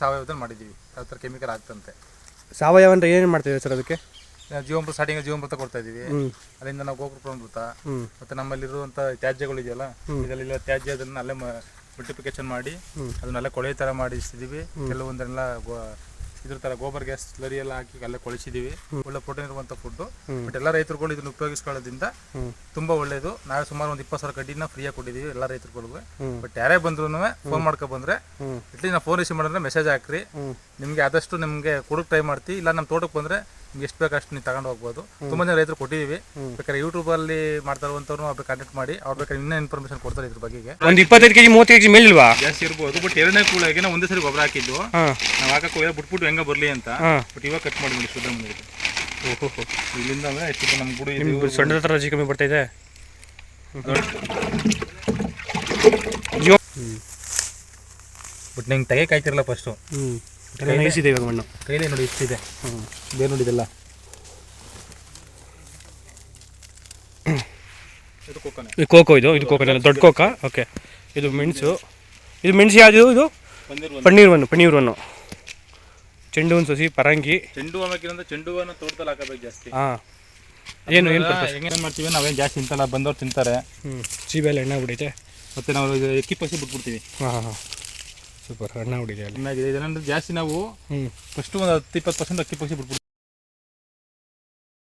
ಸಾವಯವದಲ್ಲಿ ಮಾಡಿದ್ದೀವಿ. ಯಾವ ಥರ ಕೆಮಿಕಲ್ ಆಗ್ತಂತೆ. ಸಾವಯವ ಅಂದ್ರೆ ಏನೇನು ಮಾಡ್ತೀವಿ ಸರ್ ಅದಕ್ಕೆ? ಜೀವಾಮೃತ ಸ್ಟಾರ್ಟಿಂಗ್ ಜೀವಾಮೃತ ಕೊಡ್ತಾ ಇದೀವಿ ಹ್ಞೂ ಅಲ್ಲಿಂದ ನಾವು ಪ್ರಮೃತ ಹ್ಞೂ ಮತ್ತೆ ನಮ್ಮಲ್ಲಿರುವಂಥ ತ್ಯಾಜ್ಯಗಳು ಇದೆಯಲ್ಲ ತ್ಯಾಜ್ಯ ಅದನ್ನ ಅಲ್ಲೇ ಮಲ್ಟಿಪ್ಲಿಕೇಶನ್ ಮಾಡಿ ಅದನ್ನೆಲ್ಲ ಕೊಳೆ ಥರ ಮಾಡಿಸಿದೀವಿ ಕೆಲವೊಂದನ್ನೆಲ್ಲ ಇದ್ರ ತರ ಗೋಬರ್ ಗ್ಯಾಸ್ ಸ್ಲರಿ ಎಲ್ಲ ಹಾಕಿ ಅಲ್ಲೇ ಕೊಳಿಸಿದೀವಿ. ಒಳ್ಳೆ ಪ್ರೋಟೀನ್ ಇರುವಂತ ಫುಡ್ ಬಟ್ ಎಲ್ಲ ರೈತರುಗಳು ಇದನ್ನ ಉಪಯೋಗಿಸ್ಕೊಳ್ಳೋದ್ರಿಂದ ತುಂಬಾ ಒಳ್ಳೇದು. ನಾವೇ ಸುಮಾರು ಒಂದ್ ಇಪ್ಪತ್ತು ಸಾವಿರ ಕಡ್ಡಿನ ಫ್ರೀಯಾಗಿ ಕೊಟ್ಟಿದೀವಿ ಎಲ್ಲ ರೈತರುಗಳಿಗೂ. ಬಟ್ ಯಾರೇ ಬಂದ್ರು ಫೋನ್ ಮಾಡ್ಕೊಂಡ್ ಬಂದ್ರೆ ಇಟ್ಲಿ ನಾವು ಫೋನ್ ರಿಸೀವ್ ಮಾಡಿದ್ರೆ ಮೆಸೇಜ್ ಹಾಕ್ರಿ. ನಿಮ್ಗೆ ನಿಮಗೆ ಆದಷ್ಟು ನಿಮ್ಗೆ ಕೊಡಕ್ ಟ್ರೈ ಮಾಡ್ತೀವಿ ಇಲ್ಲ ನಮ್ಮ ತೋಟಕ್ಕೆ ಬಂದರೆ ನಿಮ್ಗೆ ಎಷ್ಟು ಬೇಕು ಅಷ್ಟು ನೀವು ತಗೊಂಡು ಹೋಗ್ಬೋದು. ತುಂಬ ಜನ ರೈತರು ಕೊಟ್ಟಿದ್ದೀವಿ ಬೇಕಾದ್ರೆ ಯೂಟ್ಯೂಬಲ್ಲಿ ಮಾಡ್ತಾ ಇರುವಂತವ್ರು ಅವ್ರಿಗೆ ಕಾಂಟ್ಯಾಕ್ಟ್ ಮಾಡಿ ಅವ್ರ ಬೇಕಾದ್ರೆ ಇನ್ನೂ ಇನ್ಫಾರ್ಮೇಷನ್ ಕೊಡ್ತಾರೆ ಇದ್ರ ಬಗ್ಗೆ. ಒಂದು ಇಪ್ಪತ್ತೈದು ಕೆಜಿ ಮೂವತ್ತು ಕೆಜಿ ಮೇಲಿಲ್ವಾ? ಜಾಸ್ತಿ ಇರ್ಬೋದು ಬಟ್ ಎರಡನೇ ಕೂಳಾಗಿ ನಾವು ಒಂದೇ ಸರಿ ಗೊಬ್ಬರ ಹಾಕಿದ್ದು. ನಾವು ಹಾಕಕ್ಕೆ ಹೋಗಿ ಬಿಟ್ಬಿಟ್ಟು ಹೆಂಗ ಬರಲಿ ಅಂತ. ಬಟ್ ಇವಾಗ ಕಟ್ ಮಾಡಿ ಶುದ್ಧ ಮುಂದೆ ಓಹೋ ಇಲ್ಲಿಂದ ಅಂದರೆ ಎಷ್ಟು ನಮ್ಮ ಗುಡಿ ಸಣ್ಣದ ಹತ್ರ ಥರ ರಜೆ ಕಮ್ಮಿ ಬರ್ತಾ ಇದೆ ಬಟ್ ನಿಂಗೆ ತೆಗೆ ಕಾಯ್ತಿರಲ್ಲ ಫಸ್ಟು ಹ್ಞೂ ಎಲ್ಲ ನೈಸ್ ಇವಾಗ ಮಣ್ಣು. ಕೈಲೇ ನೋಡಿ ಇಷ್ಟಿದೆ. ಹ್ಞೂ ಬೇರೆ ನೋಡಿದೆಲ್ಲ? ಇದು ಕೋಕೋ ಇದು ಇದು ಕೋಕೋ ದೊಡ್ಡ ಕೋಕಾ ಓಕೆ. ಇದು ಮೆಣಸು. ಇದು ಮೆಣಸು ಯಾವುದು ಇದು? ಪನ್ನೀರ್ ಒನ್ನು ಪನ್ನೀರ್ ಒನ್ನು ಚೆಂಡು ಹೂವಿನ ಸಸಿ ಪರಂಗಿ. ಚೆಂಡು ಹೂವು ಹಾಕಿರಂದ್ರೆ ಚೆಂಡು ಹೂವನ್ನು ತೋಟದಲ್ಲಿ ಹಾಕಬೇಕು ಜಾಸ್ತಿ. ಹಾಂ. ಏನು ಏನು ಹೆಂಗೇನು ಮಾಡ್ತೀವಿ ನಾವೇನು ಜಾಸ್ತಿ ತಿಂತಲ್ಲ ಬಂದವ್ರು ತಿಂತಾರೆ. ಹ್ಞೂ ಸೀಬೆಲ್ಲ ಎಣ್ಣೆ ಬಿಡೈತೆ ಮತ್ತೆ ನಾವು ಇದು ಎಕ್ಕಿ ಪಸಿ ಬಿಟ್ಬಿಡ್ತೀವಿ. ಹಾಂ ಹಾಂ ಹಾಂ. ಸೂಪರ್ ಅಣ್ಣ ಹುಡುಗಿ ಅಲ್ಲಿ. ಚೆನ್ನಾಗಿದೆ. ಇದನ್ನ ಜಾಸ್ತಿ ನಾವು ಫಸ್ಟ್ ಒಂದು ಹತ್ತು ಇಪ್ಪತ್ತು ಪರ್ಸೆಂಟ್ ಅಕ್ಕಿ ಪಕ್ಷಿ ಬಿಟ್ಬಿಡ್ತೀವಿ.